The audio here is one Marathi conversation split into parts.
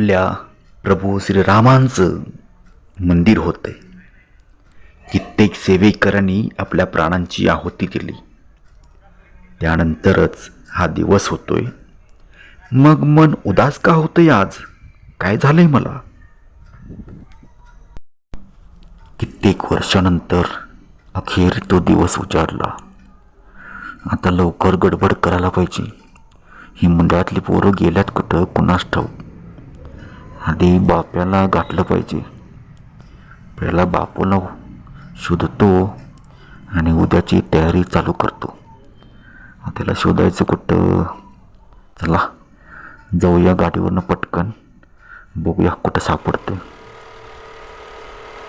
आपल्या प्रभू श्रीरामांचं मंदिर होते कित्येक सेवेकरांनी आपल्या प्राणांची आहुती दिली त्यानंतरच हा दिवस होतोय. मग मन उदास का होतंय आज? काय झालंय मला? कित्येक वर्षानंतर अखेर तो दिवस उजाडला. आता लवकर गडबड करायला पाहिजे. ही मंडळातली पोरं गेल्यात कुठं? कुणास ठाऊक? आधी बाप्याला गाठलं पाहिजे. पहिला बापूला शोधतो आणि उद्याची तयारी चालू करतो. त्याला शोधायचं कुठं? चला जाऊया गाडीवरनं पटकन. बघूया कुठं सापडतं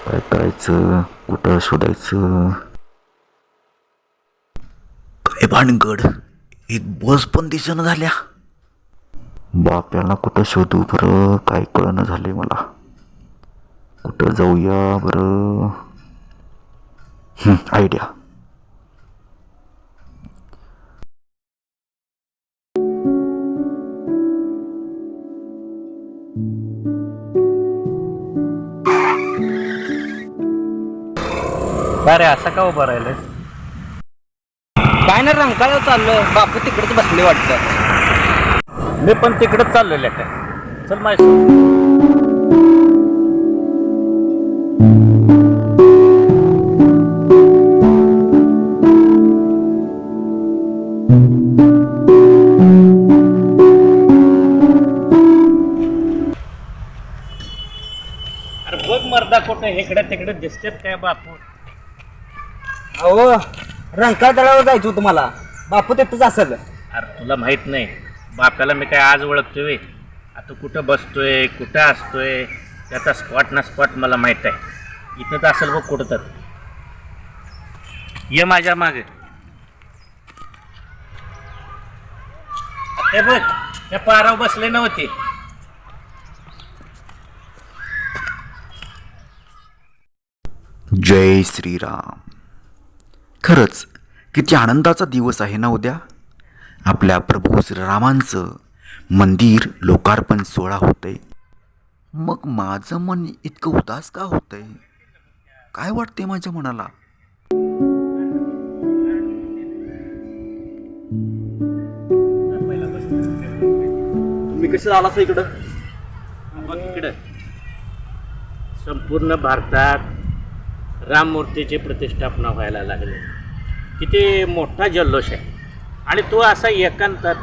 काय करायचं? कुठं शोधायचं? काय भानगड? एक बस पण दिसेना झाल्या. बाप्याला कुठं शोधू बरं? काय कळणं झाले मला. कुठं जाऊया बरं? आयडिया अरे असं का उभं राहिलं काय ना रंकाळा चाललं बापू तिकडेच बसले वाटतं. मी पण तिकडंच चाललेलं काय चल बघ मर्दा कुठं इकडे तिकडे दिसतेत काय बापू. अहो रंकाळ तळावर जायचं होतं मला. बापू तिथंच असेल. अरे तुला माहीत नाही बाप्याला मी काय आज ओळखतोय आता कुठं बसतोय कुठं असतोय त्याचा स्पॉट ना स्पॉट मला माहीत आहे. इथं तर असेल बघ कुठं तर ये माझ्या मागे. ते बघ त्या पाराव बसले नव्हते. जय श्रीराम. खरंच किती आनंदाचा दिवस आहे ना उद्या? आपल्या प्रभू श्रीरामांचं मंदिर लोकार्पण सोहळा होतंय. मग माझं मन इतकं उदास का होतंय? काय वाटते माझ्या मनाला? तुम्ही कसं आला इकडं? बघ इकडं. संपूर्ण भारतात राममूर्तीची प्रतिष्ठापना व्हायला लागली. किती मोठा जल्लोष आहे. आणि तो असा एकांतात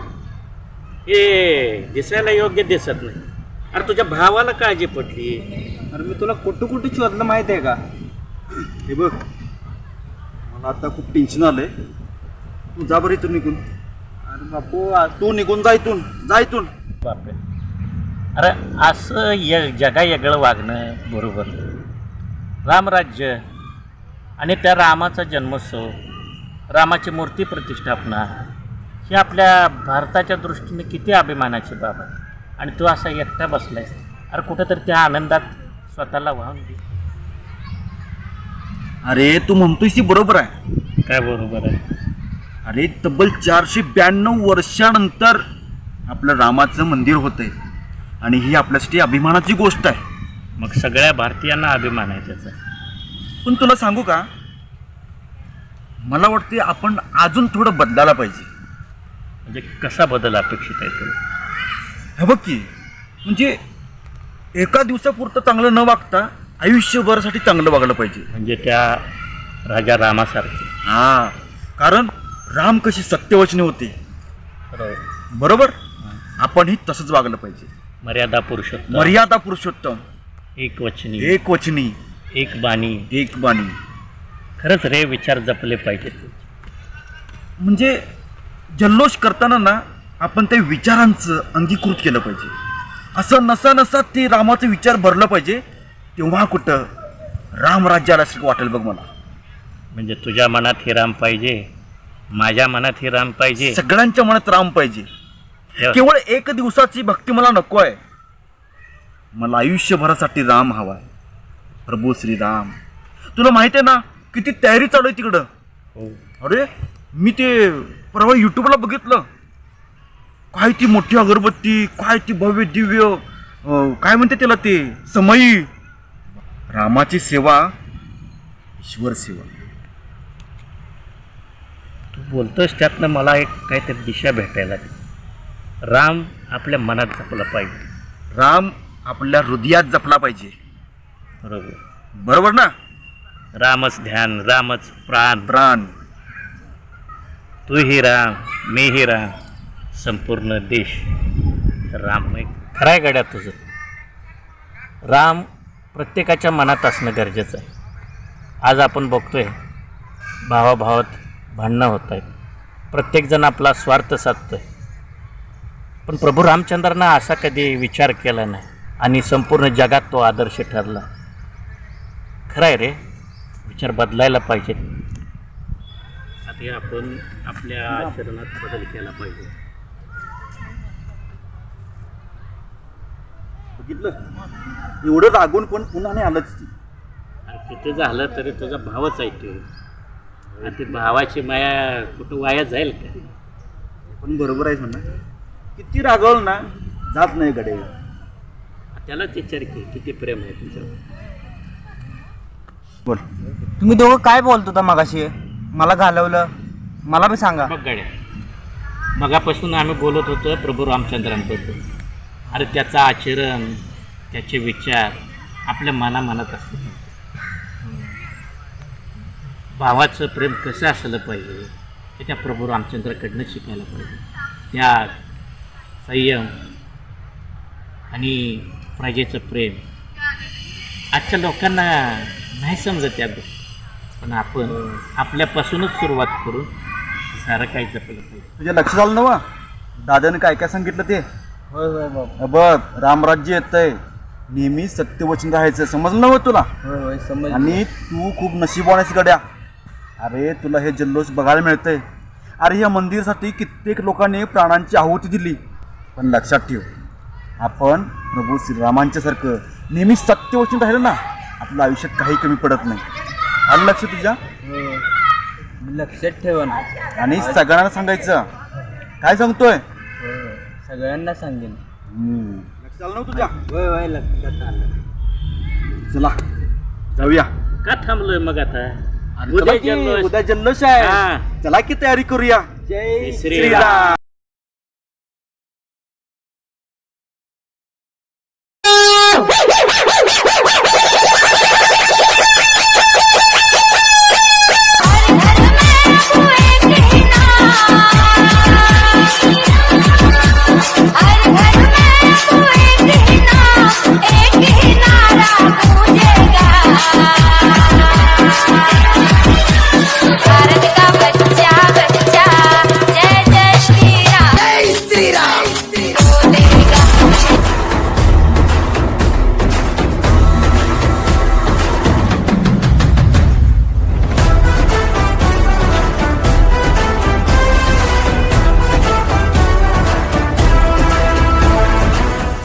हे दिसायला योग्य दिसत नाही. अरे तुझ्या भावाला काळजी पडली. अरे मी तुला कुठं कुठं शोधलं माहिती आहे का? हे बघ मला आता खूप टेन्शन आलंय. तू जा बरं इथून निघून. अरे बापू आ- तू निघून जा इथून जा इथून. बापरे. अरे असं य जगा वेगळं वागणं बरोबर. नाही. रामराज्य आणि त्या रामाचा जन्मोत्सव रामाची मूर्ती प्रतिष्ठापना ही आपल्या भारताच्या दृष्टीने किती अभिमानाची बाब आहे. आणि तू असा एकटा बसलायस. अरे कुठंतरी त्या आनंदात स्वतःला वाहून घे. अरे तू म्हणतोयस ती बरोबर आहे. काय बरोबर आहे? अरे तब्बल चारशे ब्याण्णव वर्षानंतर आपलं रामाचं मंदिर होतंय. आणि ही आपल्यासाठी अभिमानाची गोष्ट आहे. मग सगळ्या भारतीयांना अभिमान आहे त्याचा. पण तुला सांगू का? मला वाटते आपण अजून थोडं बदलायला पाहिजे. म्हणजे कसा बदल अपेक्षित आहे तुला हे बघ की म्हणजे एका दिवसापुरतं चांगलं न वागता आयुष्यभरासाठी चांगलं वागलं पाहिजे. म्हणजे त्या राजा रामासारखे. हा कारण राम कशी सत्यवचने होते. बरोबर. बरोबर? आपणही तसंच वागलं पाहिजे. मर्यादा पुरुषोत्तम. मर्यादा पुरुषोत्तम. एक वचनी. एक वचनी. एक बाणी. एक बाणी. खरंच रे विचार जपले पाहिजेत. म्हणजे जल्लोष करताना ना आपण त्या विचारांचं अंगीकृत केलं पाहिजे. असं नसा नसा ते रामाचं विचार भरलं पाहिजे तेव्हा कुठं रामराज्य आल्यासारखं वाटेल बघ मला. म्हणजे तुझ्या मनात हे राम पाहिजे माझ्या मनात हे राम पाहिजे. सगळ्यांच्या मनात राम पाहिजे. केवळ एक दिवसाची भक्ती मला नको आहे. मला आयुष्यभरासाठी राम हवा आहे. प्रभू श्रीराम तुला माहिती आहे ना किती तयारी चालू आहे तिकडं? हो. अरे मी ते परवा यूट्यूबला बघितलं. काय ती मोठी अगरबत्ती काय ती भव्य दिव्य काय म्हणते त्याला ते? समयी रामाची सेवा ईश्वर सेवा. तू बोलतोस त्यातनं मला एक काहीतरी दिशा भेटायला राम आपल्या मनात जपला पाहिजे. राम आपल्या हृदयात जपला पाहिजे. बरोबर. बरोबर ना? रामच ध्यान रामच प्राण. प्राण. तूही राम मीही राम. संपूर्ण देश राम एक खराय गड्या तुझं. राम प्रत्येकाच्या मनात असणं गरजेचं आहे. आज आपण बघतोय भावाभावात भांडणं होत आहेत. प्रत्येकजण आपला स्वार्थ साधतोय. पण प्रभू रामचंद्रानं असा कधी विचार केला नाही आणि संपूर्ण जगात तो आदर्श ठरला. खरं आहे रे विचार बदलायला पाहिजेत. आता आपण आपल्या आचरणात बदल केला पाहिजे. बघितलं? एवढं रागून पण पुन्हा नाही आलंच. ती आणि किती झालं तरी तुझा भावच आहे तो. आणि ती भावाची माया कुठं वाया जाईल का? पण बरोबर आहे म्हणा किती रागवलं ना जात नाही गडे. त्यालाच विचार की किती प्रेम आहे तुझ्यावर बोल. तुम्ही दोघं काय बोलत होता मगाशी? मला घालवलं. मला बी सांगा. बघ गाड्या मगापासून आम्ही बोलत होतो प्रभू रामचंद्रांबद्दल. अरे त्याचं आचरण त्याचे विचार आपल्या मनामनात असतात भावाचं प्रेम कसं असलं पाहिजे हे त्या प्रभू रामचंद्राकडनं शिकायला पाहिजे. त्याग संयम आणि प्रजेचं प्रेम. आजच्या लोकांना नाही समजत त्या गोष्टी. पण आपण आपल्यापासूनच सुरुवात करून सारं काही जपलं पाहिजे. तुझ्या लक्षात आलं ना वा. दादाने काय काय सांगितलं ते? होय होय बाबा. बघ रामराज्य येतंय. नेहमी सत्यवचन राहायचं. समजलं ना तुला? होय होय समज आणि तू खूप नशीबवाण्यास गड्या. अरे तुला हे जल्लोष बघायला मिळतंय. अरे या मंदिरासाठी कित्येक लोकांनी प्राणांची आहुती दिली. पण लक्षात ठेव आपण प्रभू श्रीरामांच्या सारखं नेहमी सत्यवचन राहिलं ना आपलं आयुष्यात काही कमी पडत नाही. आलं लक्ष तुझ्या. लक्षात ठेवा ना. आणि सगळ्यांना सांगायचं. काय सांगतोय. सगळ्यांना सांगेन. ना तुझ्या? लक्षात आलं. चला जाऊया. का थांबलोय मग आता? अरे उद्या चला की, जल्लोष. उद्या जल्लोष आहे. हा. चला की तयारी करूया. जय श्रीराम.